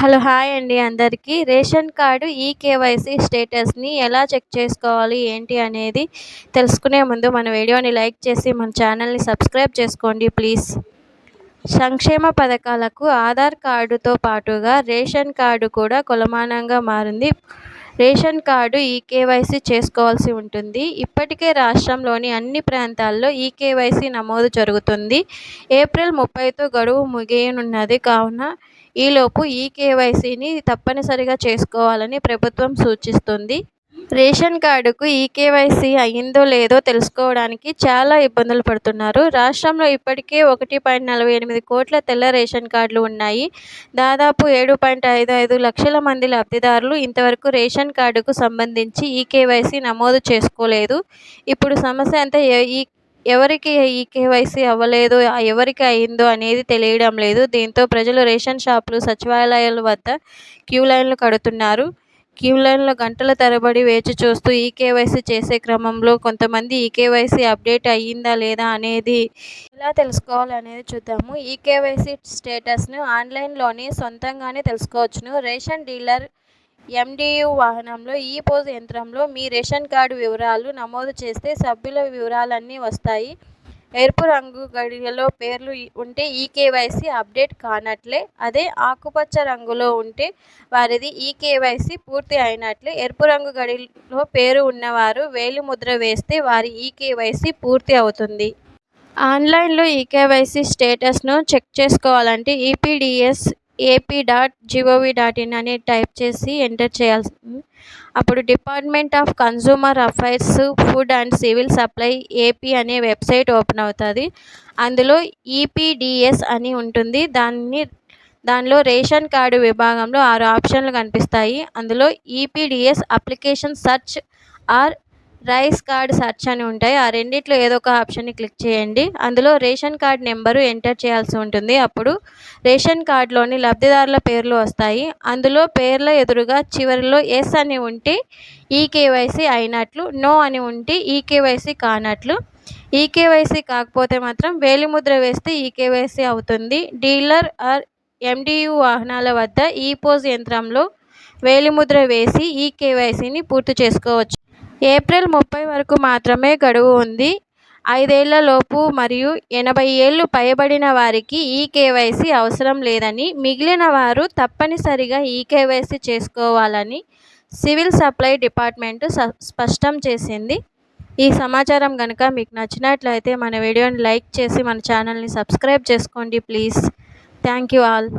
Hello hi అండి అందరికీ. Ration card ఈ కేవైసీ స్టేటస్ని ఎలా చెక్ చేసుకోవాలి ఏంటి అనేది తెలుసుకునే ముందు మన వీడియోని లైక్ చేసి మన ఛానల్ని సబ్స్క్రైబ్ చేసుకోండి ప్లీజ్. సంక్షేమ పథకాలకు ఆధార్ కార్డుతో పాటుగా రేషన్ కార్డు కూడా కొలమానంగా మారింది. రేషన్ కార్డు ఈకేవైసీ చేసుకోవాల్సి ఉంటుంది. ఇప్పటికే రాష్ట్రంలోని అన్ని ప్రాంతాల్లో ఈకేవైసీ నమోదు జరుగుతుంది. ఏప్రిల్ ముప్పైతో గడువు ముగియనున్నది కావున ఈలోపు ఈ కేవైసీని తప్పనిసరిగా చేసుకోవాలని ప్రభుత్వం సూచిస్తుంది. రేషన్ కార్డుకు ఈకేవైసీ అయ్యిందో లేదో తెలుసుకోవడానికి చాలా ఇబ్బందులు పడుతున్నారు. రాష్ట్రంలో ఇప్పటికే ఒకటి పాయింట్ నలభై ఎనిమిది కోట్ల తెల్ల రేషన్ కార్డులు ఉన్నాయి. దాదాపు ఏడు పాయింట్ ఐదు ఐదు లక్షల మంది లబ్ధిదారులు ఇంతవరకు రేషన్ కార్డుకు సంబంధించి ఈకేవైసీ నమోదు చేసుకోలేదు. ఇప్పుడు సమస్య అంతా ఈ ఎవరికి ఈ కేవైసీ అవ్వలేదు ఎవరికి అయిందో అనేది తెలియడం లేదు. దీంతో ప్రజలు రేషన్ షాపులు సచివాలయాల వద్ద క్యూ లైన్లు కడుతున్నారు. క్యూ లైన్లో గంటల తరబడి వేచి చూస్తూ ఈ కేవైసీ చేసే క్రమంలో కొంతమంది ఈ కేవైసీ అప్డేట్ అయ్యిందా లేదా అనేది ఎలా తెలుసుకోవాలి అనేది చూద్దాము. ఈ కేవైసీ స్టేటస్ను ఆన్లైన్లోనే సొంతంగానే తెలుసుకోవచ్చును. రేషన్ డీలర్ ఎండియు వాహనంలో ఈ పోజ్ యంత్రంలో మీ రేషన్ కార్డు వివరాలు నమోదు చేస్తే సభ్యుల వివరాలన్నీ వస్తాయి. ఎరుపు రంగు గడియలో పేర్లు ఉంటే ఈకేవైసీ అప్డేట్ కానట్లే. అదే ఆకుపచ్చ రంగులో ఉంటే వారిది ఈకేవైసీ పూర్తి అయినట్లే. ఎరుపు రంగు గడిలో పేరు ఉన్నవారు వేలి ముద్ర వేస్తే వారి ఈకేవైసీ పూర్తి అవుతుంది. ఆన్లైన్లో ఈకేవైసీ స్టేటస్ను చెక్ చేసుకోవాలంటే ePDS AP dot gov dot in అని టైప్ చేసి ఎంటర్ చేయాల్సి అప్పుడు department of consumer affairs food and civil supply AP అనే వెబ్సైట్ ఓపెన్ అవుతుంది. అందులో ఈపీడిఎస్ అని ఉంటుంది. దాన్ని దానిలో రేషన్ కార్డు విభాగంలో ఆరు ఆప్షన్లు కనిపిస్తాయి. అందులో ePDS application search or rice card search అని ఉంటాయి. ఆ రెండిట్లో ఏదో ఒక ఆప్షన్ని క్లిక్ చేయండి. అందులో రేషన్ కార్డ్ నెంబరు ఎంటర్ చేయాల్సి ఉంటుంది. అప్పుడు రేషన్ కార్డులోని లబ్ధిదారుల పేర్లు వస్తాయి. అందులో పేర్ల ఎదురుగా చివరిలో ఎస్ అని ఉంటే ఈకేవైసీ అయినట్లు నో అని ఉంటే ఈకేవైసీ కానట్లు. ఈకేవైసీ కాకపోతే మాత్రం వేలిముద్ర వేస్తే ఈకేవైసీ అవుతుంది. డీలర్ ఆర్ ఎండియు వాహనాల వద్ద ఈ పోజ్ యంత్రంలో వేలిముద్ర వేసి ఈ కేవైసీని పూర్తి చేసుకోవచ్చు. ఏప్రిల్ ముప్పై వరకు మాత్రమే గడువు ఉంది. ఐదేళ్ళలోపు మరియు ఎనభై ఏళ్ళు పైబడిన వారికి ఈ కేవైసీ అవసరం లేదని మిగిలిన వారు తప్పనిసరిగా ఈ కేవైసీ చేసుకోవాలని సివిల్ సప్లై డిపార్ట్మెంట్ స్పష్టం చేసింది. ఈ సమాచారం కనుక మీకు నచ్చినట్లయితే మన వీడియోని లైక్ చేసి మన ఛానల్ని సబ్స్క్రైబ్ చేసుకోండి ప్లీజ్. Thank you all.